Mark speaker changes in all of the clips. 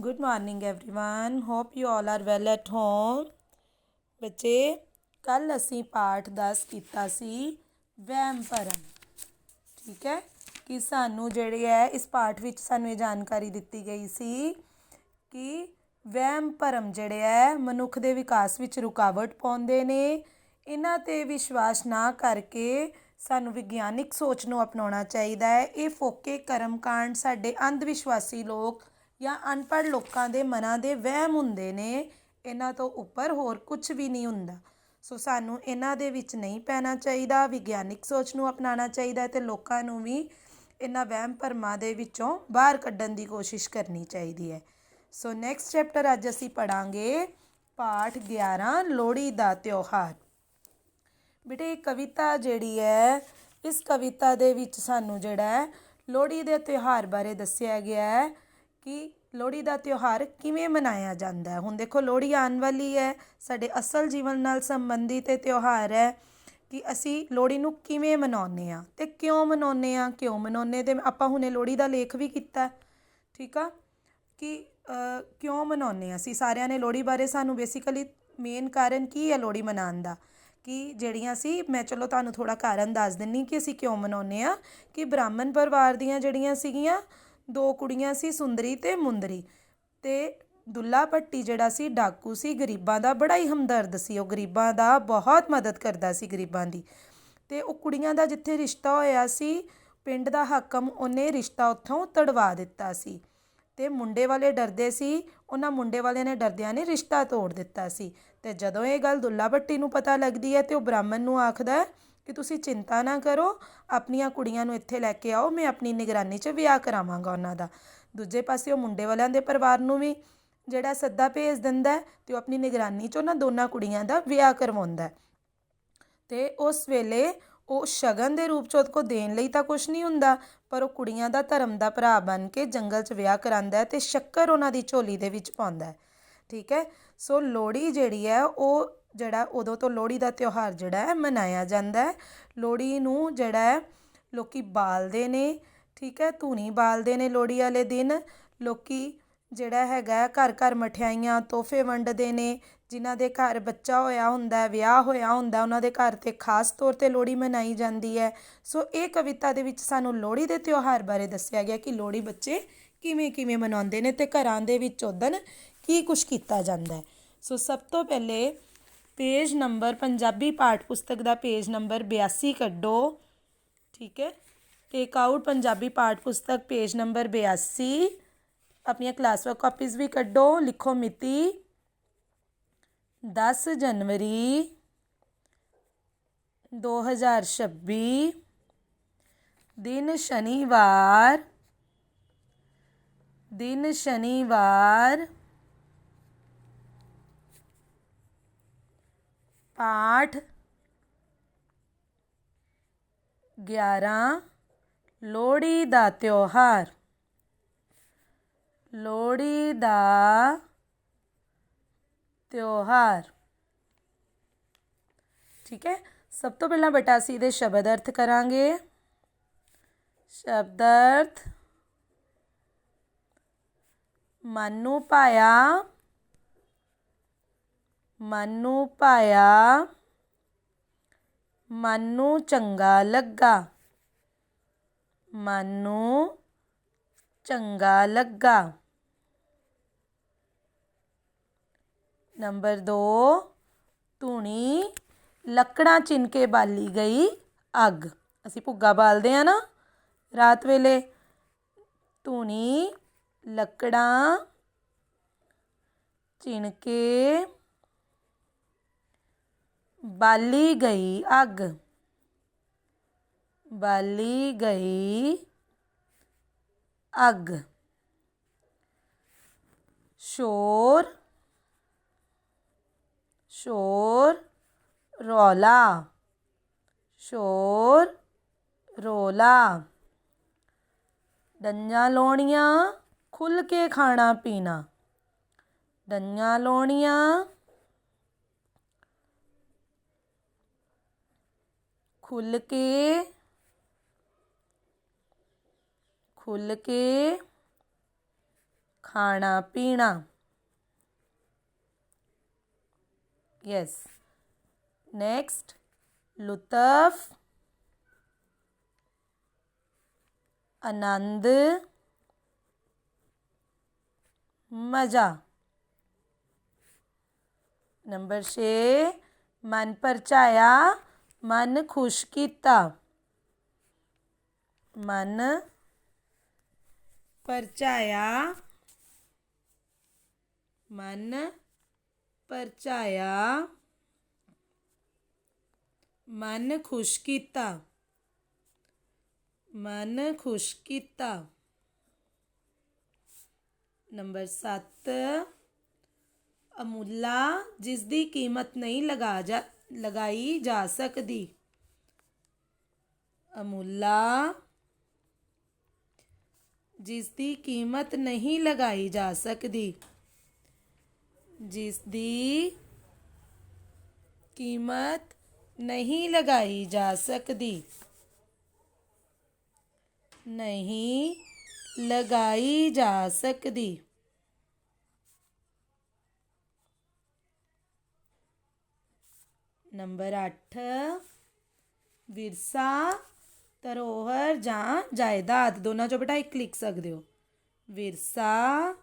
Speaker 1: Good morning, everyone. Hope you all are well at home ਬੱਚੇ ਕੱਲ ਅਸੀਂ ਪਾਠ 10 ਕੀਤਾ ਸੀ, ਵਹਿਮ ਭਰਮ। ਠੀਕ ਹੈ? ਕਿ ਸਾਨੂੰ ਜਿਹੜੇ ਹੈ, ਇਸ ਪਾਠ ਵਿੱਚ ਸਾਨੂੰ ਇਹ ਜਾਣਕਾਰੀ ਦਿੱਤੀ ਗਈ ਸੀ ਕਿ ਵਹਿਮ ਭਰਮ ਜਿਹੜੇ ਹੈ, ਮਨੁੱਖ ਦੇ ਵਿਕਾਸ ਵਿੱਚ ਰੁਕਾਵਟ ਪਾਉਂਦੇ ਨੇ। ਇਹਨਾਂ ਤੇ ਵਿਸ਼ਵਾਸ ਨਾ ਕਰਕੇ ਸਾਨੂੰ ਵਿਗਿਆਨਿਕ ਸੋਚ ਨੂੰ ਅਪਣਾਉਣਾ ਚਾਹੀਦਾ ਹੈ। ਇਹ ਫੋਕੇ ਕਰਮਕਾਂਡ ਸਾਡੇ ਅੰਧ ਵਿਸ਼ਵਾਸੀ ਲੋਕ ਜਾਂ ਅਨਪੜ੍ਹ ਲੋਕਾਂ ਦੇ ਮਨਾਂ ਦੇ ਵਹਿਮ ਹੁੰਦੇ ਨੇ, ਇਹਨਾਂ ਤੋਂ ਉੱਪਰ ਹੋਰ ਕੁਝ ਵੀ ਨਹੀਂ ਹੁੰਦਾ। ਸੋ ਸਾਨੂੰ ਇਹਨਾਂ ਦੇ ਵਿੱਚ ਨਹੀਂ ਪੈਣਾ ਚਾਹੀਦਾ, ਵਿਗਿਆਨਿਕ ਸੋਚ ਨੂੰ ਅਪਣਾਉਣਾ ਚਾਹੀਦਾ ਹੈ ਤੇ ਲੋਕਾਂ ਨੂੰ ਵੀ ਇਹਨਾਂ ਵਹਿਮ ਭਰਮਾਂ ਦੇ ਵਿੱਚੋਂ ਬਾਹਰ ਕੱਢਣ ਦੀ ਕੋਸ਼ਿਸ਼ ਕਰਨੀ ਚਾਹੀਦੀ ਹੈ। ਸੋ ਨੈਕਸਟ ਚੈਪਟਰ ਅੱਜ ਅਸੀਂ ਪੜਾਂਗੇ ਪਾਠ 11 ਲੋਹੜੀ ਦਾ ਤਿਉਹਾਰ। ਬੇਟੇ, ਇਹ ਕਵਿਤਾ ਜਿਹੜੀ ਹੈ, ਇਸ ਕਵਿਤਾ ਦੇ ਵਿੱਚ ਸਾਨੂੰ ਜਿਹੜਾ ਹੈ, ਲੋਹੜੀ ਦੇ ਤਿਉਹਾਰ ਬਾਰੇ ਦੱਸਿਆ ਗਿਆ ਹੈ। ਕਿ ਲੋਹੜੀ ਦਾ ਤਿਉਹਾਰ ਕਿਵੇਂ ਮਨਾਇਆ ਜਾਂਦਾ ਹੈ? ਹੁਣ ਦੇਖੋ, ਲੋਹੜੀ ਆਉਣ ਵਾਲੀ ਹੈ, ਸਾਡੇ ਅਸਲ ਜੀਵਨ ਨਾਲ ਸੰਬੰਧਿਤ ਇਹ ਤਿਉਹਾਰ ਹੈ ਕਿ ਅਸੀਂ ਲੋਹੜੀ ਨੂੰ ਕਿਵੇਂ ਮਨਾਉਂਦੇ ਆ ਤੇ ਕਿਉਂ ਮਨਾਉਂਦੇ ਆ ਕਿਉਂ ਮਨਾਉਂਦੇ ਤੇ ਆਪਾਂ ਹੁਣੇ ਲੋਹੜੀ ਦਾ ਲੇਖ ਵੀ ਕੀਤਾ ਠੀਕ ਆ? ਕਿ ਕਿਉਂ ਮਨਾਉਂਦੇ ਆ ਅਸੀਂ? ਸਾਰਿਆਂ ਨੇ ਲੋਹੜੀ ਬਾਰੇ ਸਾਨੂੰ ਬੇਸਿਕਲੀ ਮੇਨ ਕਾਰਨ ਕੀ ਹੈ ਲੋਹੜੀ ਮਨਾਉਣ ਦਾ? ਕਿ ਜਿਹੜੀਆਂ ਸੀ, ਮੈਂ ਚਲੋ ਤੁਹਾਨੂੰ ਥੋੜਾ ਕਾਰਨ ਦੱਸ ਦਿੰਨੀ ਕਿ ਅਸੀਂ ਕਿਉਂ ਮਨਾਉਂਦੇ ਆ ਕਿ ਬ੍ਰਾਹਮਣ ਪਰਿਵਾਰ ਦੀਆਂ ਜਿਹੜੀਆਂ ਸੀਗੀਆਂ ਦੋ ਕੁੜੀਆਂ ਸੀ, ਸੁੰਦਰੀ ਤੇ ਮੁੰਦਰੀ। ਤੇ ਦੁੱਲਾ ਭੱਟੀ ਜਿਹੜਾ ਸੀ, ਡਾਕੂ ਸੀ, ਗਰੀਬਾਂ ਦਾ ਬੜਾ ਹੀ ਹਮਦਰਦ ਸੀ। ਉਹ ਗਰੀਬਾਂ ਦਾ ਬਹੁਤ ਮਦਦ ਕਰਦਾ ਸੀ ਗਰੀਬਾਂ ਦੀ। ਤੇ ਉਹ ਕੁੜੀਆਂ ਦਾ ਜਿੱਥੇ ਰਿਸ਼ਤਾ ਹੋਇਆ ਸੀ, ਪਿੰਡ ਦਾ ਹਾਕਮ ਉਹਨੇ ਰਿਸ਼ਤਾ ਉੱਥੋਂ ਤੜਵਾ ਦਿੱਤਾ ਸੀ। ਤੇ ਮੁੰਡੇ ਵਾਲੇ ਡਰਦੇ ਸੀ, ਉਹਨਾਂ ਮੁੰਡੇ ਵਾਲਿਆਂ ਨੇ ਡਰਦਿਆਂ ਨੇ ਰਿਸ਼ਤਾ ਤੋੜ ਦਿੱਤਾ ਸੀ। ਤੇ ਜਦੋਂ ਇਹ ਗੱਲ ਦੁੱਲਾ ਭੱਟੀ ਨੂੰ ਪਤਾ ਲੱਗਦੀ ਹੈ ਤੇ ਉਹ ਬ੍ਰਾਹਮਣ ਨੂੰ ਆਖਦਾ ਕਿ ਤੁਸੀਂ ਚਿੰਤਾ ਨਾ ਕਰੋ, ਆਪਣੀਆਂ ਕੁੜੀਆਂ ਨੂੰ ਇੱਥੇ ਲੈ ਕੇ ਆਓ, ਮੈਂ ਆਪਣੀ ਨਿਗਰਾਨੀ 'ਚ ਵਿਆਹ ਕਰਾਵਾਂਗਾ ਉਹਨਾਂ ਦਾ। ਦੂਜੇ ਪਾਸੇ ਉਹ ਮੁੰਡੇ ਵਾਲਿਆਂ ਦੇ ਪਰਿਵਾਰ ਨੂੰ ਵੀ ਜਿਹੜਾ ਸੱਦਾ ਭੇਜ ਦਿੰਦਾ ਹੈ ਤੇ ਉਹ ਆਪਣੀ ਨਿਗਰਾਨੀ 'ਚ ਉਹਨਾਂ ਦੋਨਾਂ ਕੁੜੀਆਂ ਦਾ ਵਿਆਹ ਕਰਵਾਉਂਦਾ ਹੈ। ਤੇ ਉਸ ਵੇਲੇ ਉਹ ਸ਼ਗਨ ਦੇ ਰੂਪ ਚ ਉਹਦੇ ਕੋ ਦੇਣ ਲਈ ਤਾਂ ਕੁਝ ਨਹੀਂ ਹੁੰਦਾ, ਪਰ ਉਹ ਕੁੜੀਆਂ ਦਾ ਧਰਮ ਦਾ ਭਰਾ ਬਣ ਕੇ ਜੰਗਲ 'ਚ ਵਿਆਹ ਕਰਾਂਦਾ ਹੈ ਤੇ ਸ਼ੱਕਰ ਉਹਨਾਂ ਦੀ ਝੋਲੀ ਦੇ ਵਿੱਚ ਪਾਉਂਦਾ ਠੀਕ ਹੈ? ਸੋ ਲੋਹੜੀ ਜਿਹੜੀ ਹੈ ਉਹ ਜਿਹੜਾ ਉਦੋਂ ਤੋਂ ਲੋਹੜੀ ਦਾ ਤਿਉਹਾਰ ਜਿਹੜਾ ਹੈ, ਮਨਾਇਆ ਜਾਂਦਾ ਹੈ। ਲੋਹੜੀ ਨੂੰ ਜਿਹੜਾ ਹੈ, ਲੋਕੀ ਬਾਲਦੇ ਨੇ, ਠੀਕ ਹੈ, ਧੂਣੀ ਬਾਲਦੇ ਨੇ ਲੋਹੜੀ ਵਾਲੇ ਦਿਨ। ਲੋਕ ਜਿਹੜਾ ਹੈਗਾ ਘਰ ਘਰ ਮਠਿਆਈਆਂ, ਤੋਹਫੇ ਵੰਡਦੇ ਨੇ, ਜਿਨ੍ਹਾਂ ਦੇ ਘਰ ਬੱਚਾ ਹੋਇਆ ਹੁੰਦਾ ਵਿਆਹ ਹੋਇਆ ਹੁੰਦਾ ਉਹਨਾਂ ਦੇ ਘਰ ਤੇ ਖਾਸ ਤੌਰ ਤੇ ਲੋਹੜੀ ਮਨਾਈ ਜਾਂਦੀ ਹੈ। ਸੋ ਇਹ ਕਵਿਤਾ ਦੇ ਵਿੱਚ ਸਾਨੂੰ ਲੋਹੜੀ ਦੇ ਤਿਉਹਾਰ ਬਾਰੇ ਦੱਸਿਆ ਗਿਆ ਕਿ ਲੋਹੜੀ ਬੱਚੇ ਕਿਵੇਂ ਕਿਵੇਂ ਮਨਾਉਂਦੇ ਨੇ ਤੇ ਘਰਾਂ ਦੇ ਵਿੱਚ ਉਦਨ ਕੀ ਕੁਝ ਕੀਤਾ ਜਾਂਦਾ ਹੈ। ਸੋ ਸਭ ਤੋਂ ਪਹਿਲੇ ਪੇਜ ਨੰਬਰ, ਪੰਜਾਬੀ ਪਾਠ ਪੁਸਤਕ ਦਾ ਪੇਜ ਨੰਬਰ 82 ਕੱਢੋ। ਠੀਕ ਹੈ? ਟੇਕ ਆਊਟ ਪੰਜਾਬੀ ਪਾਠ ਪੁਸਤਕ ਪੇਜ ਨੰਬਰ 82 ਆਪਣੀਆਂ ਕਲਾਸ ਵਰਕ ਕਾਪੀਜ਼ ਵੀ ਕੱਢੋ, ਲਿਖੋ ਮਿਤੀ। 10 ਜਨਵਰੀ 2026 ਦਿਨ ਸ਼ਨੀਵਾਰ। ਦਿਨ ਸ਼ਨੀਵਾਰ। ਪਾਠ 11 ਲੋਹੜੀ ਦਾ ਤਿਉਹਾਰ ਲੋਹੜੀ ਦਾ ਤਿਉਹਾਰ ਠੀਕ ਹੈ ਸਭ ਤੋਂ ਪਹਿਲਾਂ ਬੇਟਾ ਅਸੀਂ ਇਹਦੇ ਸ਼ਬਦ ਅਰਥ ਕਰਾਂਗੇ ਸ਼ਬਦ ਅਰਥ ਮਨ ਨੂੰ ਪਾਇਆ ਮਨ ਨੂੰ ਪਾਇਆ ਮਨ ਨੂੰ ਚੰਗਾ ਲੱਗਾ। ਮਨ ਨੂੰ ਚੰਗਾ ਲੱਗਾ। ਨੰਬਰ 2 ਧੂਣੀ ਲੱਕੜਾਂ ਚਿਣ ਕੇ ਬਾਲੀ ਗਈ ਅੱਗ। ਅਸੀਂ ਭੁੱਗਾ ਬਾਲਦੇ ਆ ਨਾ ਰਾਤ ਵੇਲੇ। ਧੂਣੀ ਲੱਕੜਾਂ ਚਿਣ ਕੇ ਬਾਲੀ ਗਈ ਅੱਗ ਬਾਲੀ ਗਈ ਅੱਗ ਸ਼ੋਰ ਸ਼ੋਰ ਰੌਲਾ ਸ਼ੋਰ ਰੋਲਾ ਡੰਜਾਂ ਲਾਉਣੀਆਂ ਖੁੱਲ ਕੇ ਖਾਣਾ ਪੀਣਾ ਡੰਜਾਂ ਲਾਉਣੀਆਂ ਖੁੱਲ ਕੇ ਖੁੱਲ ਕੇ ਖਾਣਾ ਪੀਣਾ ਯੈਸ ਨੈਕਸਟ ਲੁਤਫ ਆਨੰਦ ਮਜ਼ਾ ਨੰਬਰ 6 ਮਨ ਪਰਚਾਇਆ ਮਨ ਖੁਸ਼ ਕੀਤਾ ਮਨ ਪਰਚਾਇਆ ਮਨ ਪਰਚਾਇਆ ਮਨ ਖੁਸ਼ ਕੀਤਾ ਮਨ ਖੁਸ਼ ਕੀਤਾ ਨੰਬਰ 7 ਅਮੁੱਲਾ ਜਿਸ ਦੀ ਕੀਮਤ ਨਹੀਂ ਲਗਾ ਜਾ ਲਗਾਈ ਜਾ ਸਕਦੀ ਅਮੁੱਲਾ ਜਿਸ ਦੀ ਕੀਮਤ ਨਹੀਂ ਲਗਾਈ ਜਾ ਸਕਦੀ ਜਿਸ ਦੀ ਕੀਮਤ ਨਹੀਂ ਲਗਾਈ ਜਾ ਸਕਦੀ ਨਹੀਂ ਲਗਾਈ ਜਾ ਸਕਦੀ ਨੰਬਰ 8 ਵਿਰਸਾ, ਧਰੋਹਰ ਜਾਂ ਜਾਇਦਾਦ, ਦੋਨਾਂ ਚੋਂ ਬੇਟਾ ਇੱਕ ਲਿਖ ਸਕਦੇ ਹੋ। ਵਿਰਸਾ,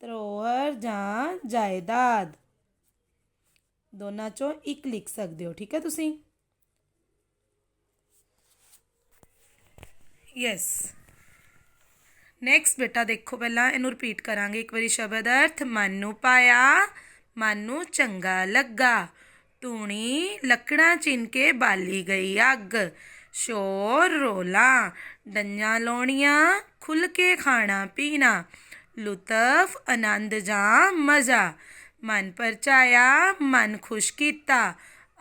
Speaker 1: ਧਰੋਹਰ ਜਾਂ ਜਾਇਦਾਦ, ਦੋਨਾਂ ਚੋਂ ਇੱਕ ਲਿਖ ਸਕਦੇ ਹੋ। ਠੀਕ ਹੈ ਤੁਸੀਂ? ਯੈਸ ਨੈਕਸਟ ਬੇਟਾ ਦੇਖੋ ਪਹਿਲਾਂ, ਇਹਨੂੰ ਰਿਪੀਟ ਕਰਾਂਗੇ। ਇੱਕ ਵਾਰੀ ਸ਼ਬਦ ਅਰਥ, ਮਨ ਨੂੰ ਪਾਇਆ, ਮਨ ਨੂੰ ਚੰਗਾ ਲੱਗਾ। ਟੂਣੀ ਲੱਕੜਾਂ ਚਿਣ ਕੇ ਬਾਲੀ ਗਈ ਅੱਗ। ਸ਼ੋਰ ਰੋਲਾ, ਡੰਜਾਂ ਲਾਉਣੀਆਂ ਖੁੱਲ ਕੇ ਖਾਣਾ ਪੀਣਾ। ਲੁਤਫ, ਆਨੰਦ ਜਾਂ ਮਜ਼ਾ। ਮਨ ਪਰਚਾਇਆ, ਮਨ ਖੁਸ਼ ਕੀਤਾ।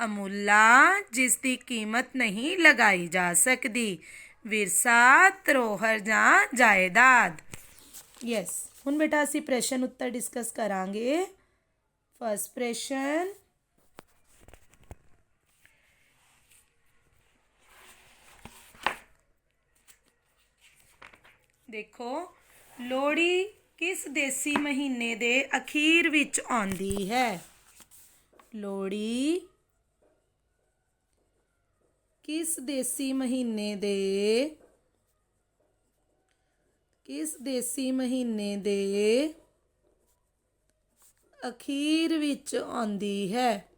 Speaker 1: ਅਮੁੱਲਾ, ਜਿਸ ਦੀ ਕੀਮਤ ਨਹੀਂ ਲਗਾਈ ਜਾ ਸਕਦੀ। ਵਿਰਸਾ, ਧਰੋਹਰ ਜਾਂ ਜਾਇਦਾਦ। ਯੈਸ ਹੁਣ ਬੇਟਾ ਅਸੀਂ ਪ੍ਰਸ਼ਨ ਉੱਤਰ ਡਿਸਕਸ ਕਰਾਂਗੇ। ਫਸਟ ਪ੍ਰਸ਼ਨ ਦੇਖੋ, ਲੋਹੜੀ ਕਿਸ ਦੇਸੀ ਮਹੀਨੇ ਦੇ ਅਖੀਰ ਵਿੱਚ ਆਉਂਦੀ ਹੈ? ਲੋਹੜੀ ਕਿਸ ਦੇਸੀ ਮਹੀਨੇ ਦੇ, ਕਿਸ ਦੇਸੀ ਮਹੀਨੇ ਦੇ ਅਖੀਰ ਵਿੱਚ ਆਉਂਦੀ ਹੈ?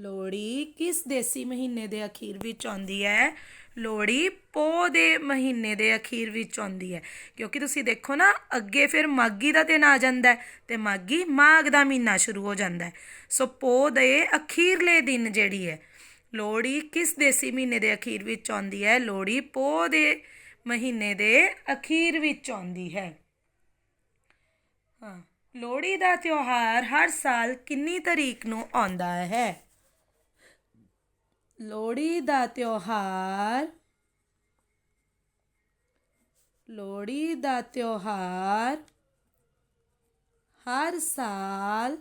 Speaker 1: ਲੋਹੜੀ ਕਿਸ ਦੇਸੀ ਮਹੀਨੇ ਦੇ ਅਖੀਰ ਵਿੱਚ ਆਉਂਦੀ ਹੈ? ਲੋਹੜੀ ਪੋ ਦੇ ਮਹੀਨੇ ਦੇ ਅਖੀਰ ਵਿੱਚ ਆਉਂਦੀ ਹੈ। ਕਿਉਂਕਿ ਤੁਸੀਂ ਦੇਖੋ ਨਾ, ਅੱਗੇ ਫਿਰ ਮਾਗੀ ਦਾ ਦਿਨ ਆ ਜਾਂਦਾ ਹੈ ਤੇ ਮਾਗੀ ਮਾਘ ਦਾ ਮਹੀਨਾ ਸ਼ੁਰੂ ਹੋ ਜਾਂਦਾ ਸੋ ਪੋ ਦੇ ਅਖੀਰਲੇ ਦਿਨ ਜਿਹੜੀ ਹੈ, ਲੋਹੜੀ ਕਿਸ ਦੇਸੀ ਮਹੀਨੇ ਦੇ ਅਖੀਰ ਵਿੱਚ ਆਉਂਦੀ ਹੈ? ਲੋਹੜੀ ਪੋ ਦੇ ਮਹੀਨੇ ਦੇ ਅਖੀਰ ਵਿੱਚ ਆਉਂਦੀ ਹੈ। ਹਾਂ, ਲੋਹੜੀ ਦਾ ਤਿਉਹਾਰ ਹਰ ਸਾਲ ਕਿੰਨੀ ਤਰੀਕ ਨੂੰ ਆਉਂਦਾ ਹੈ? ਲੋਹੜੀ ਦਾ ਤਿਉਹਾਰ, ਲੋਹੜੀ ਦਾ ਤਿਉਹਾਰ ਹਰ ਸਾਲ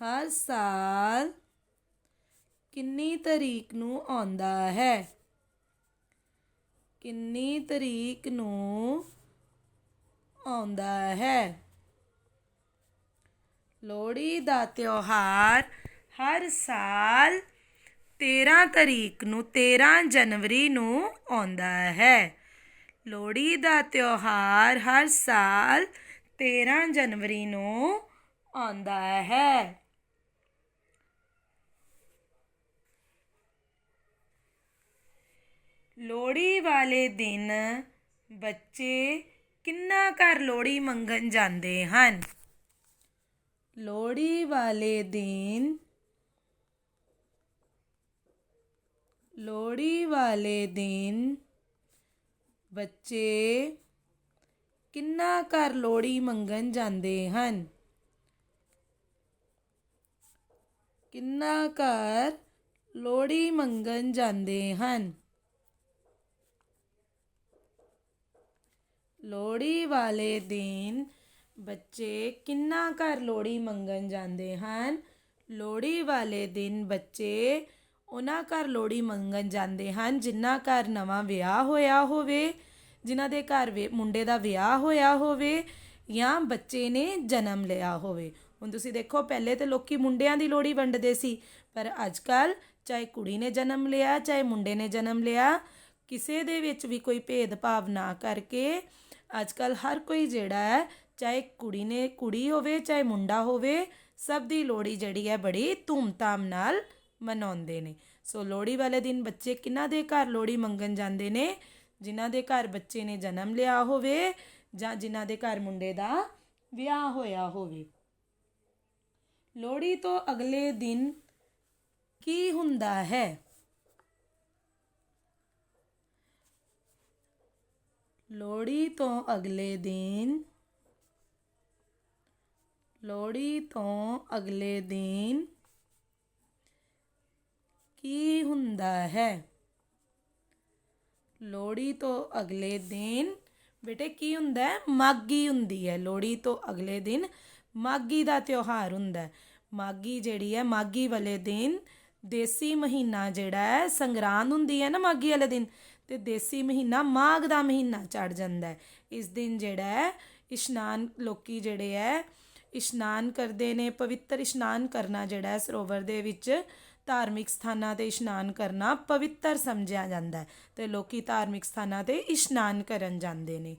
Speaker 1: ਹਰ ਸਾਲ ਕਿੰਨੀ ਤਰੀਕ ਨੂੰ ਆਉਂਦਾ ਹੈ? ਕਿੰਨੀ ਤਰੀਕ ਨੂੰ ਆਉਂਦਾ ਹੈ? ਲੋਹੜੀ ਦਾ ਤਿਉਹਾਰ ਹਰ ਸਾਲ 13 ਤਰੀਕ ਨੂੰ 13 ਜਨਵਰੀ ਨੂੰ ਆਉਂਦਾ ਹੈ। ਲੋਹੜੀ ਦਾ ਤਿਉਹਾਰ ਹਰ ਸਾਲ 13 ਜਨਵਰੀ ਨੂੰ ਆਉਂਦਾ ਹੈ। ਲੋਹੜੀ ਵਾਲੇ ਦਿਨ ਬੱਚੇ ਕਿੰਨਾ ਘਰ ਲੋਹੜੀ ਮੰਗਣ ਜਾਂਦੇ ਹਨ? ਲੋਹੜੀ ਵਾਲੇ ਦਿਨ ਲੋਹੜੀ ਵਾਲੇ ਦਿਨ ਬੱਚੇ ਕਿੰਨਾ ਘਰ ਲੋਹੜੀ ਮੰਗਣ ਜਾਂਦੇ ਹਨ ਕਿੰਨਾ ਘਰ ਲੋਹੜੀ ਮੰਗਣ ਜਾਂਦੇ ਹਨ ਲੋਹੜੀ ਵਾਲੇ ਦਿਨ ਬੱਚੇ ਕਿੰਨਾ ਘਰ ਲੋੜੀ ਮੰਗਣ ਜਾਂਦੇ ਹਨ ਲੋੜੀ ਵਾਲੇ ਦਿਨ ਬੱਚੇ ਉਹਨਾਂ ਘਰ ਲੋੜੀ ਮੰਗਣ ਜਾਂਦੇ ਹਨ, ਜਿਨ੍ਹਾਂ ਘਰ ਨਵਾਂ ਵਿਆਹ ਹੋਇਆ ਹੋਵੇ, ਜਿਨ੍ਹਾਂ ਦੇ ਘਰ ਵੇ, ਮੁੰਡੇ ਦਾ ਵਿਆਹ ਹੋਇਆ ਹੋਵੇ ਜਾਂ ਬੱਚੇ ਨੇ ਜਨਮ ਲਿਆ ਹੋਵੇ। ਹੁਣ ਤੁਸੀਂ ਦੇਖੋ, ਪਹਿਲੇ ਤੇ ਲੋਕੀ ਮੁੰਡਿਆਂ ਦੀ ਲੋੜੀ ਵੰਡਦੇ ਸੀ, ਪਰ ਅੱਜ ਕੱਲ ਚਾਹੇ ਕੁੜੀ ਨੇ ਜਨਮ ਲਿਆ, ਚਾਹੇ ਮੁੰਡੇ ਨੇ ਜਨਮ ਲਿਆ, ਕਿਸੇ ਦੇ ਵਿੱਚ ਵੀ ਕੋਈ ਭੇਦਭਾਵ ਨਾ ਕਰਕੇ ਅੱਜ ਕੱਲ ਹਰ ਕੋਈ ਜਿਹੜਾ ਹੈ, ਚਾਹੇ ਕੁੜੀ ਨੇ ਕੁੜੀ ਹੋਵੇ, ਚਾਹੇ ਮੁੰਡਾ ਹੋਵੇ, ਸਭ ਦੀ ਲੋੜੀ ਜਿਹੜੀ ਹੈ ਬੜੀ ਧੂਮਧਾਮ ਨਾਲ ਮਨਾਉਂਦੇ ਨੇ। ਸੋ ਲੋਹੜੀ ਵਾਲੇ ਦਿਨ ਬੱਚੇ ਕਿਹਨਾਂ ਦੇ ਘਰ ਲੋਹੜੀ ਮੰਗਣ ਜਾਂਦੇ ਨੇ? ਜਿਨ੍ਹਾਂ ਦੇ ਘਰ ਬੱਚੇ ਨੇ ਜਨਮ ਲਿਆ ਹੋਵੇ ਜਾਂ ਜਿਨ੍ਹਾਂ ਦੇ ਘਰ ਮੁੰਡੇ ਦਾ ਵਿਆਹ ਹੋਇਆ ਹੋਵੇ। ਲੋਹੜੀ ਤੋਂ ਅਗਲੇ ਦਿਨ ਕੀ ਹੁੰਦਾ ਹੈ? ਲੋਹੜੀ ਤੋਂ ਅਗਲੇ ਦਿਨ ਲੋਹੜੀ ਤੋਂ ਅਗਲੇ ਦਿਨ ਕੀ ਹੁੰਦਾ ਹੈ? ਲੋਹੜੀ ਤੋਂ ਅਗਲੇ ਦਿਨ, ਬੇਟੇ ਕੀ ਹੁੰਦਾ ਹੈ? ਮਾਗੀ ਹੁੰਦੀ ਹੈ। ਲੋਹੜੀ ਤੋਂ ਅਗਲੇ ਦਿਨ ਮਾਗੀ ਦਾ ਤਿਉਹਾਰ ਹੁੰਦਾ ਹੈ। ਮਾਗੀ ਜਿਹੜੀ ਹੈ ਮਾਗੀ ਵਾਲੇ ਦਿਨ ਦੇਸੀ ਮਹੀਨਾ ਜਿਹੜਾ ਹੈ, ਸੰਗਰਾਂਦ ਹੁੰਦੀ ਹੈ ਨਾ ਮਾਗੀ ਵਾਲੇ ਦਿਨ, ਤੇ ਦੇਸੀ ਮਹੀਨਾ ਮਾਘ ਦਾ ਮਹੀਨਾ ਚੜ ਜਾਂਦਾ ਹੈ। ਇਸ ਦਿਨ ਜਿਹੜਾ ਹੈ, ਇਸ਼ਨਾਨ ਲੋਕੀ ਜਿਹੜੇ ਹੈ, ਇਸ਼ਨਾਨ ਕਰਦੇ ਨੇ, ਪਵਿੱਤਰ ਇਸ਼ਨਾਨ ਕਰਨਾ ਜਿਹੜਾ ਹੈ, ਸਰੋਵਰ ਦੇ ਵਿੱਚ ਧਾਰਮਿਕ ਸਥਾਨਾਂ ਤੇ ਇਸ਼ਨਾਨ ਕਰਨਾ ਪਵਿੱਤਰ ਸਮਝਿਆ ਜਾਂਦਾ ਹੈ ਤੇ ਲੋਕੀ ਧਾਰਮਿਕ ਸਥਾਨਾਂ ਤੇ ਇਸ਼ਨਾਨ ਕਰਨ ਜਾਂਦੇ ਨੇ।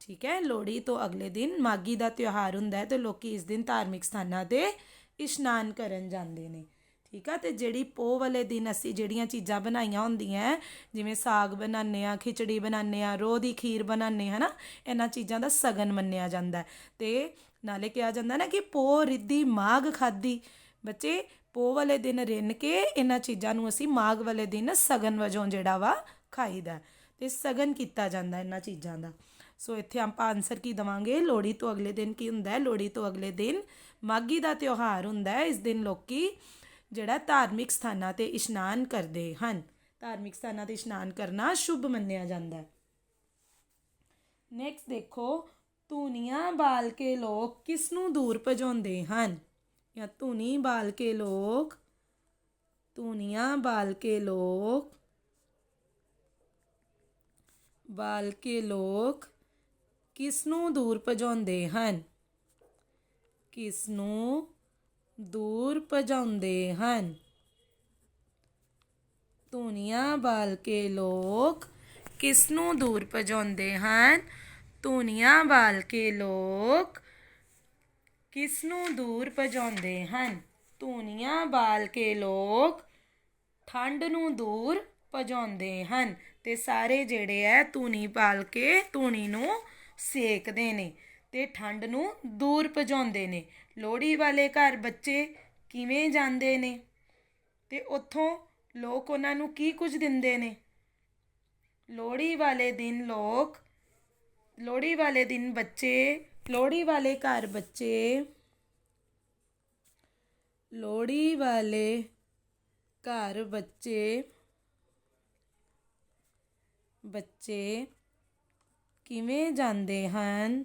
Speaker 1: ਠੀਕ ਹੈ, ਲੋਹੜੀ ਤੋਂ ਅਗਲੇ ਦਿਨ ਮਾਗੀ ਦਾ ਤਿਉਹਾਰ ਹੁੰਦਾ ਹੈ ਤੇ ਲੋਕੀ ਇਸ ਦਿਨ ਧਾਰਮਿਕ ਸਥਾਨਾਂ ਤੇ ਇਸ਼ਨਾਨ ਕਰਨ ਜਾਂਦੇ ਨੇ। ਠੀਕ ਆ, ਤੇ ਜਿਹੜੀ ਪੋਹ ਵਾਲੇ ਦਿਨ ਅਸੀਂ ਜਿਹੜੀਆਂ ਚੀਜ਼ਾਂ ਬਣਾਈਆਂ ਹੁੰਦੀਆਂ ਜਿਵੇਂ ਸਾਗ ਬਣਾਉਂਦੇ ਆ ਖਿਚੜੀ ਬਣਾਉਂਦੇ ਆ ਰੋਹ ਦੀ ਖੀਰ ਬਣਾਉਂਦੇ ਹਨਾ ਇਹਨਾਂ ਚੀਜ਼ਾਂ ਦਾ ਸਗਨ ਮੰਨਿਆ ਜਾਂਦਾ ਹੈ। ਤੇ ਨਾਲੇ ਕਿਹਾ ਜਾਂਦਾ ਨਾ ਕਿ ਪੋਹ ਰਿੱਧੀ ਮਾਗ ਖਾਦੀ ਬੱਚੇ ਪੋਹ ਵਾਲੇ ਦਿਨ ਰਿੰਨ ਕੇ ਇਹਨਾਂ ਚੀਜ਼ਾਂ ਨੂੰ ਅਸੀਂ ਮਾਗ ਵਾਲੇ ਦਿਨ ਸਗਨ ਵਜੋਂ ਜਿਹੜਾ ਵਾ ਖਾਈਦਾ ਤੇ ਸਗਨ ਕੀਤਾ ਜਾਂਦਾ ਇਹਨਾਂ ਚੀਜ਼ਾਂ ਦਾ। ਸੋ ਇੱਥੇ ਆਪਾਂ ਆਨਸਰ ਕੀ ਦਵਾਂਗੇ? ਲੋਹੜੀ ਤੋਂ ਅਗਲੇ ਦਿਨ ਕੀ ਹੁੰਦਾ ਹੈ? ਲੋਹੜੀ ਤੋਂ ਅਗਲੇ ਦਿਨ ਮਾਗੀ ਦਾ ਤਿਉਹਾਰ ਹੁੰਦਾ ਹੈ। ਇਸ ਦਿਨ ਲੋਕੀ ਜਿਹੜਾ ਧਾਰਮਿਕ ਸਥਾਨਾਂ ਤੇ ਇਸ਼ਨਾਨ ਕਰਦੇ ਹਨ। ਧਾਰਮਿਕ ਸਥਾਨਾਂ ਤੇ ਇਸ਼ਨਾਨ ਕਰਨਾ ਸ਼ੁਭ ਮੰਨਿਆ ਜਾਂਦਾ ਹੈ। ਨੈਕਸਟ ਦੇਖੋ ਧੂਨੀਆਂ ਬਾਲ ਕੇ ਲੋਕ ਕਿਸ ਨੂੰ ਦੂਰ ਭਜਾਉਂਦੇ ਹਨ? ਜਾਂ ਧੁਨੀ ਬਾਲ ਕੇ ਲੋਕ ਧੂਨੀਆਂ ਬਾਲ ਕੇ ਲੋਕ, ਬਾਲ ਕੇ ਲੋਕ ਕਿਸ ਨੂੰ ਦੂਰ ਭਜਾਉਂਦੇ ਹਨ? ਕਿਸ ਨੂੰ ਦੂਰ ਭਜਾਉਂਦੇ ਹਨ? ਧੂਨੀਆਂ ਬਾਲ ਕੇ ਲੋਕ ਕਿਸ ਨੂੰ ਦੂਰ ਭਜਾਉਂਦੇ ਹਨ? ਧੂਨੀਆਂ ਬਾਲ ਕੇ ਲੋਕ ਕਿਸ ਨੂੰ ਦੂਰ ਭਜਾਉਂਦੇ ਹਨ? ਧੂਣੀਆਂ ਬਾਲ ਕੇ ਲੋਕ ਠੰਡ ਨੂੰ ਦੂਰ ਭਜਾਉਂਦੇ ਹਨ ਤੇ ਸਾਰੇ ਜਿਹੜੇ ਐ ਧੂਨੀ ਬਾਲ ਕੇ ਧੂਣੀ ਨੂੰ ਸੇਕਦੇ ਨੇ ਤੇ ਠੰਡ ਨੂੰ ਦੂਰ ਭਜਾਉਂਦੇ ਨੇ। ਲੋਹੜੀ ਵਾਲੇ ਘਰ ਬੱਚੇ ਕਿਵੇਂ ਜਾਂਦੇ ਨੇ? ਤੇ ਉੱਥੋਂ ਲੋਕ ਉਹਨਾਂ ਨੂੰ ਕੀ ਕੁਝ ਦਿੰਦੇ ਨੇ? ਲੋਹੜੀ ਵਾਲੇ ਦਿਨ ਲੋਕ, ਲੋਹੜੀ ਵਾਲੇ ਦਿਨ ਬੱਚੇ ਲੋਹੜੀ ਵਾਲੇ ਘਰ ਬੱਚੇ, ਲੋਹੜੀ ਵਾਲੇ ਘਰ ਬੱਚੇ ਬੱਚੇ ਕਿਵੇਂ ਜਾਂਦੇ ਹਨ?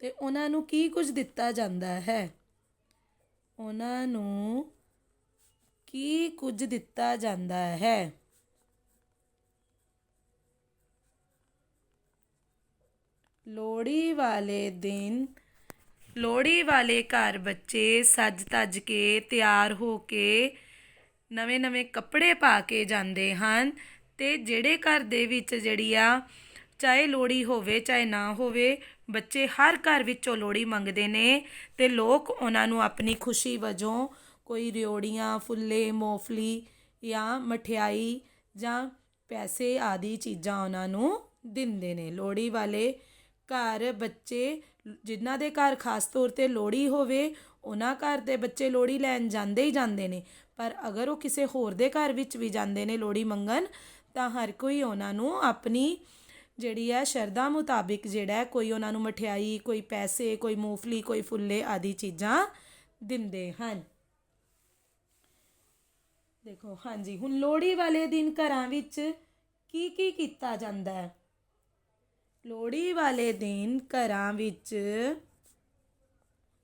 Speaker 1: ਤੇ ਉਹਨਾਂ ਨੂੰ ਕੀ ਕੁਝ ਦਿੱਤਾ ਜਾਂਦਾ ਹੈ? ਉਹਨਾਂ ਨੂੰ ਕੀ ਕੁਝ ਦਿੱਤਾ ਜਾਂਦਾ ਹੈ? ਲੋਹੜੀ ਵਾਲੇ ਦਿਨ, ਲੋਹੜੀ ਵਾਲੇ ਘਰ ਬੱਚੇ ਸੱਜ ਤੱਜ ਕੇ ਤਿਆਰ ਹੋ ਕੇ ਨਵੇਂ-ਨਵੇਂ ਕੱਪੜੇ ਪਾ ਕੇ ਜਾਂਦੇ ਹਨ ਤੇ ਜਿਹੜੇ ਘਰ ਦੇ ਵਿੱਚ ਜਿਹੜੀ ਆ, ਚਾਹੇ ਲੋਹੜੀ ਹੋਵੇ, ਚਾਹੇ ਨਾ ਹੋਵੇ, ਬੱਚੇ ਹਰ ਘਰ ਵਿੱਚੋਂ ਲੋਹੜੀ ਮੰਗਦੇ ਨੇ ਤੇ ਲੋਕ ਉਹਨਾਂ ਨੂੰ ਆਪਣੀ ਖੁਸ਼ੀ ਵਜੋਂ ਕੋਈ ਰਿਓੜੀਆਂ, ਫੁੱਲੇ ਮੂੰਗਫਲੀ ਜਾਂ ਮਠਿਆਈ ਜਾਂ ਪੈਸੇ ਆਦਿ ਚੀਜ਼ਾਂ ਉਹਨਾਂ ਨੂੰ ਦਿੰਦੇ ਨੇ। ਲੋਹੜੀ ਵਾਲੇ ਘਰ ਬੱਚੇ ਜਿਨ੍ਹਾਂ ਦੇ ਘਰ ਖਾਸ ਤੌਰ ਤੇ ਲੋਹੜੀ ਹੋਵੇ, ਉਹਨਾਂ ਘਰ ਦੇ ਬੱਚੇ ਲੋਹੜੀ ਲੈਣ ਜਾਂਦੇ ਹੀ ਜਾਂਦੇ ਨੇ। ਪਰ ਅਗਰ ਉਹ ਕਿਸੇ ਹੋਰ ਦੇ ਘਰ ਵਿੱਚ ਵੀ ਜਾਂਦੇ ਨੇ ਲੋਹੜੀ ਮੰਗਣ, ਤਾਂ ਹਰ ਕੋਈ ਉਹਨਾਂ ਨੂੰ ਆਪਣੀ ਜਿਹੜੀ ਹੈ ਸ਼ਰਧਾ ਮੁਤਾਬਿਕ ਜਿਹੜਾ ਕੋਈ ਉਹਨਾਂ ਨੂੰ ਮਠਿਆਈ, ਕੋਈ ਪੈਸੇ, ਕੋਈ ਮੂੰਗਫਲੀ, ਕੋਈ ਫੁੱਲੇ ਆਦਿ ਚੀਜ਼ਾਂ ਦਿੰਦੇ ਹਨ। ਦੇਖੋ, ਹਾਂਜੀ, ਹੁਣ ਲੋਹੜੀ ਵਾਲੇ ਦਿਨ ਘਰਾਂ ਵਿੱਚ ਕੀ ਕੀ ਕੀਤਾ ਜਾਂਦਾ ਹੈ? ਲੋਹੜੀ ਵਾਲੇ ਦਿਨ ਘਰਾਂ ਵਿੱਚ,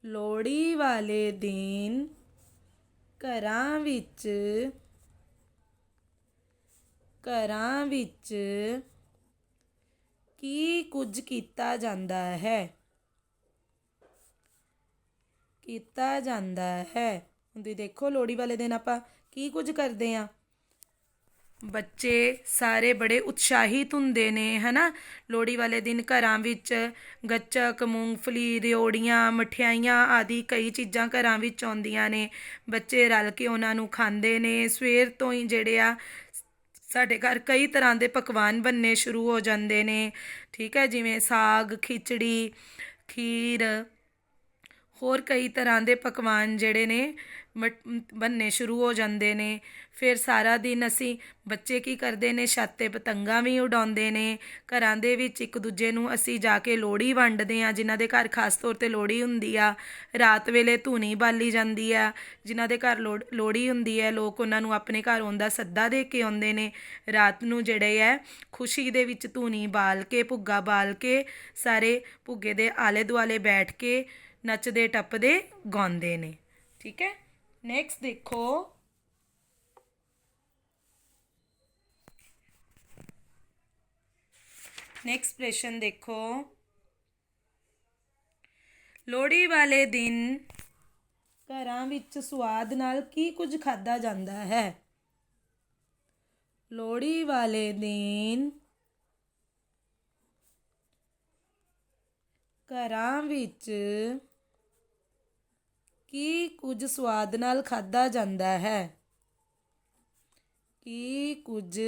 Speaker 1: ਲੋਹੜੀ ਵਾਲੇ ਦਿਨ ਘਰਾਂ ਵਿੱਚ ਘਰਾਂ ਵਿੱਚ ਕੀ ਕੁਝ ਕੀਤਾ ਜਾਂਦਾ ਹੈ? ਕੀਤਾ ਜਾਂਦਾ ਹੈ। ਹੁਣ ਤੁਸੀਂ ਦੇਖੋ ਲੋਹੜੀ ਵਾਲੇ ਦਿਨ ਆਪਾਂ ਕੀ ਕੁਝ ਕਰਦੇ ਆ ਬੱਚੇ ਸਾਰੇ ਬੜੇ ਉਤਸ਼ਾਹਿਤ ਹੁੰਦੇ ਨੇ ਹੈ ਨਾ ਲੋਹੜੀ ਵਾਲੇ ਦਿਨ ਘਰਾਂ ਵਿੱਚ ਗੱਚਕ, ਮੂੰਗਫਲੀ, ਰਿਓੜੀਆਂ, ਮਠਿਆਈਆਂ ਆਦਿ ਕਈ ਚੀਜ਼ਾਂ ਘਰਾਂ ਵਿੱਚ ਆਉਂਦੀਆਂ ਨੇ। ਬੱਚੇ ਰਲ ਕੇ ਉਹਨਾਂ ਨੂੰ ਖਾਂਦੇ ਨੇ। ਸਵੇਰ ਤੋਂ ਹੀ ਜਿਹੜੇ ਆ, ਸਾਡੇ ਘਰ ਕਈ ਤਰ੍ਹਾਂ ਦੇ ਪਕਵਾਨ ਬਣਨੇ ਸ਼ੁਰੂ ਹੋ ਜਾਂਦੇ ਨੇ। ਠੀਕ ਹੈ, ਜਿਵੇਂ ਸਾਗ, ਖਿਚੜੀ, ਖੀਰ, ਹੋਰ ਕਈ ਤਰ੍ਹਾਂ ਦੇ ਪਕਵਾਨ ਜਿਹੜੇ ਨੇ ਮਟ- ਬਣਨੇ ਸ਼ੁਰੂ ਹੋ ਜਾਂਦੇ ਨੇ। ਫਿਰ ਸਾਰਾ ਦਿਨ ਅਸੀਂ ਬੱਚੇ ਕੀ ਕਰਦੇ ਨੇ, ਛੱਤ ਤੇ ਪਤੰਗਾਂ ਵੀ ਉਡਾਉਂਦੇ ਨੇ। ਘਰਾਂ ਦੇ ਵਿੱਚ ਇੱਕ ਦੂਜੇ ਨੂੰ ਅਸੀਂ ਜਾ ਕੇ ਲੋਹੜੀ ਵੰਡਦੇ ਆ ਜਿਨ੍ਹਾਂ ਦੇ ਘਰ ਖਾਸ ਤੌਰ ਤੇ ਲੋਹੜੀ ਹੁੰਦੀ ਆ। ਰਾਤ ਵੇਲੇ ਧੂਣੀ ਬਾਲੀ ਜਾਂਦੀ ਆ, ਜਿਨ੍ਹਾਂ ਦੇ ਘਰ ਲੋੜ- ਲੋਹੜੀ ਹੁੰਦੀ ਹੈ ਲੋਕ ਉਹਨਾਂ ਨੂੰ ਆਪਣੇ ਘਰ ਆਉਂਦਾ ਸੱਦਾ ਦੇ ਕੇ ਆਉਂਦੇ ਨੇ। ਰਾਤ ਨੂੰ ਜਿਹੜੇ ਹੈ ਖੁਸ਼ੀ ਦੇ ਵਿੱਚ ਧੂਣੀ ਬਾਲ ਕੇ, ਭੁੱਗਾ ਬਾਲ ਕੇ, ਸਾਰੇ ਭੁੱਗੇ ਦੇ ਆਲੇ ਦੁਆਲੇ ਬੈਠ ਕੇ ਨੱਚਦੇ, ਟੱਪਦੇ, ਗਾਉਂਦੇ ਨੇ। ਠੀਕ ਹੈ ਨੈਕਸਟ ਦੇਖੋ। ਨੈਕਸਟ ਪ੍ਰਸ਼ਨ ਦੇਖੋ। ਲੋਹੜੀ ਵਾਲੇ ਦਿਨ ਘਰਾਂ ਵਿੱਚ ਸਵਾਦ ਨਾਲ ਕੀ ਕੁਝ ਖਾਦਾ ਜਾਂਦਾ ਹੈ? ਲੋਹੜੀ ਵਾਲੇ ਦਿਨ ਘਰਾਂ ਵਿੱਚ ਕੀ ਕੁਝ ਸਵਾਦ ਨਾਲ ਖਾਧਾ ਜਾਂਦਾ ਹੈ? ਕੀ ਕੁਝ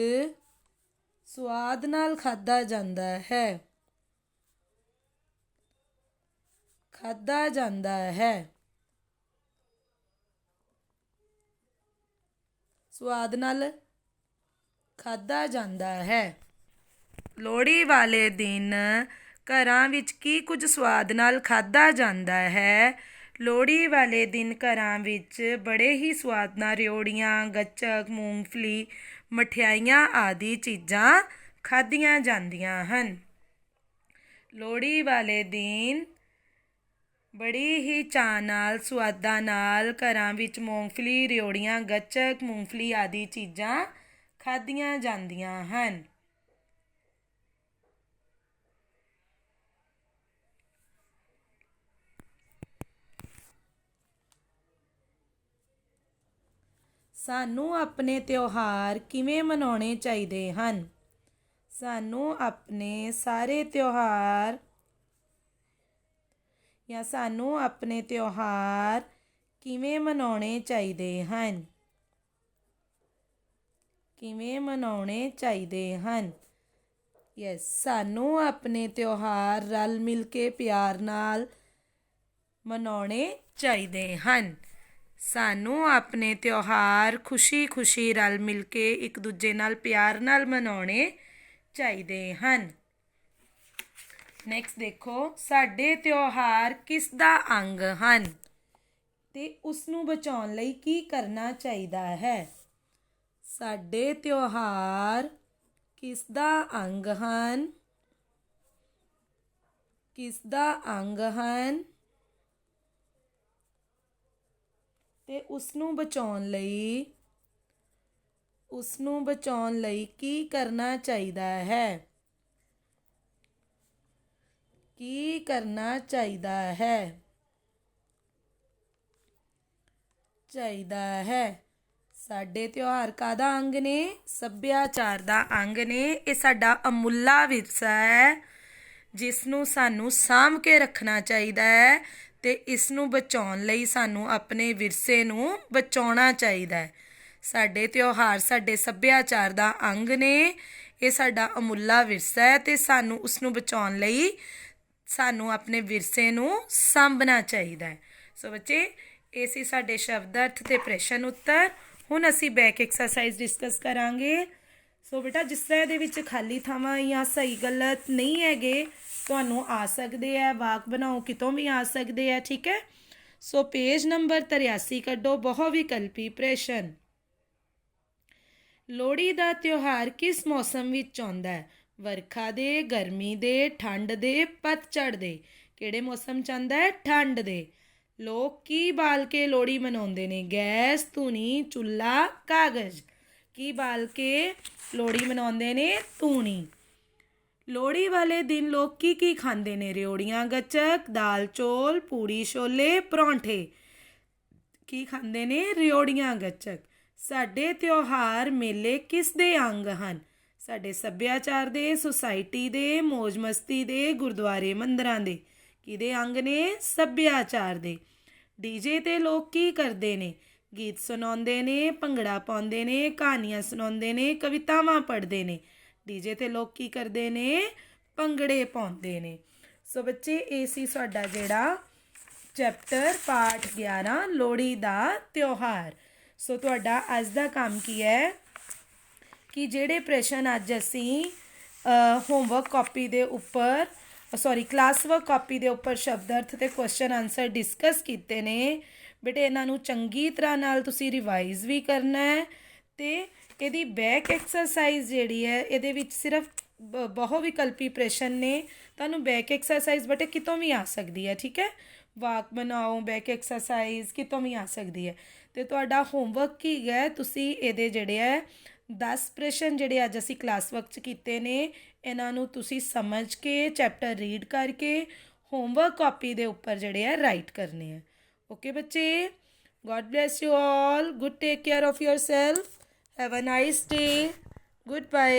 Speaker 1: ਸਵਾਦ ਨਾਲ ਖਾਧਾ ਜਾਂਦਾ ਹੈ? ਖਾਧਾ ਜਾਂਦਾ ਹੈ। ਸਵਾਦ ਨਾਲ ਖਾਧਾ ਜਾਂਦਾ ਹੈ। ਲੋਹੜੀ ਵਾਲੇ ਦਿਨ ਘਰਾਂ ਵਿੱਚ ਕੀ ਕੁਝ ਸਵਾਦ ਨਾਲ ਖਾਧਾ ਜਾਂਦਾ ਹੈ? ਲੋਹੜੀ ਵਾਲੇ ਦਿਨ ਘਰਾਂ ਵਿੱਚ ਬੜੇ ਹੀ ਸਵਾਦ ਨਾਲ ਰਿਓੜੀਆਂ, ਗੱਚਕ, ਮੂੰਗਫਲੀ, ਮਠਿਆਈਆਂ ਆਦਿ ਚੀਜ਼ਾਂ ਖਾਧੀਆਂ ਜਾਂਦੀਆਂ ਹਨ। ਲੋਹੜੀ ਵਾਲੇ ਦਿਨ ਬੜੀ ਹੀ ਚਾਅ ਨਾਲ ਸਵਾਦਾਂ ਨਾਲ ਘਰਾਂ ਵਿੱਚ ਮੂੰਗਫਲੀ, ਰਿਓੜੀਆਂ, ਗੱਚਕ, ਮੂੰਗਫਲੀ ਆਦਿ ਚੀਜ਼ਾਂ ਖਾਧੀਆਂ ਜਾਂਦੀਆਂ ਹਨ। ਸਾਨੂੰ ਆਪਣੇ ਤਿਉਹਾਰ ਕਿਵੇਂ ਮਨਾਉਣੇ ਚਾਹੀਦੇ ਹਨ? ਸਾਨੂੰ ਆਪਣੇ ਸਾਰੇ ਤਿਉਹਾਰ ਜਾਂ ਸਾਨੂੰ ਆਪਣੇ ਤਿਉਹਾਰ ਕਿਵੇਂ ਮਨਾਉਣੇ ਚਾਹੀਦੇ ਹਨ? ਕਿਵੇਂ ਮਨਾਉਣੇ ਚਾਹੀਦੇ ਹਨ? ਯੈਸ ਸਾਨੂੰ ਆਪਣੇ ਤਿਉਹਾਰ ਰਲ ਮਿਲ ਕੇ ਪਿਆਰ ਨਾਲ ਮਨਾਉਣੇ ਚਾਹੀਦੇ ਹਨ। ਸਾਨੂੰ ਆਪਣੇ ਤਿਉਹਾਰ ਖੁਸ਼ੀ-ਖੁਸ਼ੀ ਰਲ ਮਿਲ ਕੇ ਇੱਕ ਦੂਜੇ ਨਾਲ ਪਿਆਰ ਨਾਲ ਮਨਾਉਣੇ ਚਾਹੀਦੇ ਹਨ। ਨੈਕਸਟ ਦੇਖੋ, ਸਾਡੇ ਤਿਉਹਾਰ ਕਿਸ ਦਾ ਅੰਗ ਹਨ? ਤੇ ਉਸ ਨੂੰ ਬਚਾਉਣ ਲਈ ਕੀ ਕਰਨਾ ਚਾਹੀਦਾ ਹੈ? ਸਾਡੇ ਤਿਉਹਾਰ ਕਿਸ ਦਾ ਅੰਗ ਹਨ? ਕਿਸ ਦਾ ਅੰਗ ਹਨ? ਤੇ ਉਸ ਬਚਾਉਣ ਲਈ, ਉਸਨੂੰ ਬਚਾਉਣ ਲਈ ਕੀ ਕਰਨਾ ਚਾਹੀਦਾ ਹੈ? ਕੀ ਕਰਨਾ ਚਾਹੀਦਾ ਹੈ? ਚਾਹੀਦਾ ਹੈ। ਸਾਡੇ ਤਿਉਹਾਰ ਕਾਦਾ ਅੰਗ ਨੇ? ਸੱਭਿਆਚਾਰ ਦਾ ਅੰਗ ਨੇ। ਇਹ ਸਾਡਾ ਅਮੁੱਲਾ ਵਿਰਸਾ ਹੈ ਜਿਸ ਨੂੰ ਸਾਨੂੰ ਸਾਂਭ ਕੇ ਰੱਖਣਾ ਚਾਹੀਦਾ ਹੈ। ਤੇ ਇਸ ਨੂੰ ਬਚਾਉਣ ਲਈ ਸਾਨੂੰ ਆਪਣੇ ਵਿਰਸੇ ਨੂੰ ਬਚਾਉਣਾ ਚਾਹੀਦਾ ਹੈ। ਸਾਡੇ ਤਿਉਹਾਰ, ਸਾਡੇ ਸੱਭਿਆਚਾਰ ਦਾ ਅੰਗ ਨੇ, ਇਹ ਸਾਡਾ ਅਮੁੱਲਾ ਵਿਰਸਾ ਹੈ ਤੇ ਸਾਨੂੰ ਉਸ ਨੂੰ ਬਚਾਉਣ ਲਈ ਸਾਨੂੰ ਆਪਣੇ ਵਿਰਸੇ ਨੂੰ ਸਾਂਭਣਾ ਚਾਹੀਦਾ ਹੈ। ਸੋ ਬੱਚੇ, ਇਹ ਸੀ ਸਾਡੇ ਸ਼ਬਦ ਅਰਥ ਤੇ ਪ੍ਰਸ਼ਨ ਉੱਤਰ। ਹੁਣ ਅਸੀਂ ਬੈਕ ਐਕਸਰਸਾਈਜ਼ ਡਿਸਕਸ ਕਰਾਂਗੇ। ਸੋ ਬੇਟਾ, ਜਿਸ ਤਰ੍ਹਾਂ ਇਹਦੇ ਵਿੱਚ ਖਾਲੀ ਥਾਵਾਂ ਜਾਂ ਸਹੀ ਗਲਤ ਨਹੀਂ ਹੈਗੇ, ਤੁਹਾਨੂੰ ਆ ਸਕਦੇ ਆ, ਵਾਕ ਬਣਾਓ, ਕਿਤੋਂ ਵੀ ਆ ਸਕਦੇ ਆ, ਠੀਕ ਹੈ? ਸੋ ਪੇਜ ਨੰਬਰ 83 ਕੱਢੋ, ਬਹੁ ਵਿਕਲਪੀ ਪ੍ਰਸ਼ਨ। ਲੋਹੜੀ ਦਾ ਤਿਉਹਾਰ ਕਿਸ ਮੌਸਮ ਵਿੱਚ ਆਉਂਦਾ ਹੈ? ਵਰਖਾ ਦੇ, ਗਰਮੀ ਦੇ, ਠੰਡ ਦੇ ਪਤਝੜ ਦੇ। ਕਿਹੜੇ ਮੌਸਮ ਚ ਆਉਂਦਾ ਹੈ? ਠੰਡ ਦੇ। ਲੋਕ ਕੀ ਬਾਲ ਕੇ ਲੋਹੜੀ ਮਨਾਉਂਦੇ ਨੇ? ਗੈਸ, ਧੂਣੀ, ਚੁੱਲ੍ਹਾ, ਕਾਗਜ਼। ਕੀ ਬਾਲ ਕੇ ਲੋਹੜੀ ਮਨਾਉਂਦੇ ਨੇ? ਧੂਣੀ। ਲੋਹੜੀ ਵਾਲੇ ਦਿਨ ਲੋਕ ਕੀ ਕੀ ਖਾਂਦੇ ਨੇ? ਰਿਓੜੀਆਂ, ਗੱਚਕ, ਦਾਲ ਚੋਲ, ਪੂੜੀ ਛੋਲੇ, ਪਰੌਂਠੇ। ਕੀ ਖਾਂਦੇ ਨੇ? ਰਿਓੜੀਆਂ, ਗੱਚਕ। ਸਾਡੇ ਤਿਉਹਾਰ ਮੇਲੇ ਕਿਸ ਦੇ ਅੰਗ ਹਨ? ਸਾਡੇ ਸੱਭਿਆਚਾਰ ਦੇ, ਸੁਸਾਇਟੀ ਦੇ ਮौज ਮਸਤੀ ਦੇ, ਗੁਰਦੁਆਰੇ ਮੰਦਰਾਂ ਦੇ। ਕਿਹਦੇ ਅੰਗ ਨੇ? ਸੱਭਿਆਚਾਰ ਦੇ। ਡੀਜੇ ਤੇ ਲੋਕ ਕੀ ਕਰਦੇ ਨੇ? ਗੀਤ ਸੁਣਾਉਂਦੇ ਨੇ, ਭੰਗੜਾ ਪਾਉਂਦੇ ਨੇ, ਕਹਾਣੀਆਂ ਸੁਣਾਉਂਦੇ ਨੇ, ਕਵਿਤਾਵਾਂ ਪੜ੍ਹਦੇ ਨੇ। ਡੀਜੇ ਤੇ ਲੋਕ ਕੀ ਕਰਦੇ ਨੇ? ਭੰਗੜੇ ਪਾਉਂਦੇ ਨੇ। ਸੋ ਬੱਚੇ, ਇਹ ਸੀ ਸਾਡਾ ਜਿਹੜਾ ਚੈਪਟਰ ਪਾਠ 11 ਲੋਹੜੀ ਦਾ ਤਿਉਹਾਰ। ਸੋ ਤੁਹਾਡਾ ਅੱਜ ਦਾ ਕੰਮ ਕੀ ਹੈ? ਕਿ ਜਿਹੜੇ ਪ੍ਰਸ਼ਨ ਅੱਜ ਅਸੀਂ ਹੋਮਵਰਕ ਕਾਪੀ ਦੇ ਉੱਪਰ ਸੌਰੀ ਕਲਾਸ ਵਰਕ ਕਾਪੀ ਦੇ ਉੱਪਰ ਸ਼ਬਦ ਅਰਥ ਤੇ ਕੁਐਸਚਨ ਆਨਸਰ ਡਿਸਕਸ ਕੀਤੇ ਨੇ ਬੇਟੇ, ਇਹਨਾਂ ਨੂੰ ਚੰਗੀ ਤਰ੍ਹਾਂ ਨਾਲ ਤੁਸੀਂ ਰਿਵਾਈਜ਼ ਵੀ ਕਰਨਾ ਹੈ ਤੇ ਇਹਦੀ ਬੈਕ ਐਕਸਰਸਾਈਜ਼ ਜਿਹੜੀ ਹੈ, ਇਹਦੇ ਵਿੱਚ ਸਿਰਫ ਬ- ਬਹੁ ਵਿਕਲਪੀ ਪ੍ਰਸ਼ਨ ਨੇ। ਤੁਹਾਨੂੰ ਬੈਕ ਐਕਸਰਸਾਈਜ਼ ਬੇਟੇ ਕਿਤੋਂ ਵੀ ਆ ਸਕਦੀ ਹੈ, ਠੀਕ ਹੈ? ਵਾਕ ਬਣਾਓ ਬੈਕ ਐਕਸਰਸਾਈਜ਼ ਕਿਤੋਂ ਵੀ ਆ ਸਕਦੀ ਹੈ। ਤੇ ਤੁਹਾਡਾ ਹੋਮਵਰਕ ਕੀ ਹੈ? ਤੁਸੀਂ ਇਹਦੇ ਜਿਹੜੇ ਹੈ 10 ਪ੍ਰਸ਼ਨ ਜਿਹੜੇ ਅੱਜ ਅਸੀਂ ਕਲਾਸ ਵਰਕ ਚ ਕੀਤੇ ਨੇ, ਇਹਨਾਂ ਨੂੰ ਤੁਸੀਂ ਸਮਝ ਕੇ ਚੈਪਟਰ ਰੀਡ ਕਰਕੇ ਹੋਮਵਰਕ ਕਾਪੀ ਦੇ ਉੱਪਰ ਜਿਹੜੇ ਹੈ ਰਾਈਟ ਕਰਨੇ ਹੈ। ओके बच्चे God bless you all good take care of yourself have a nice day good bye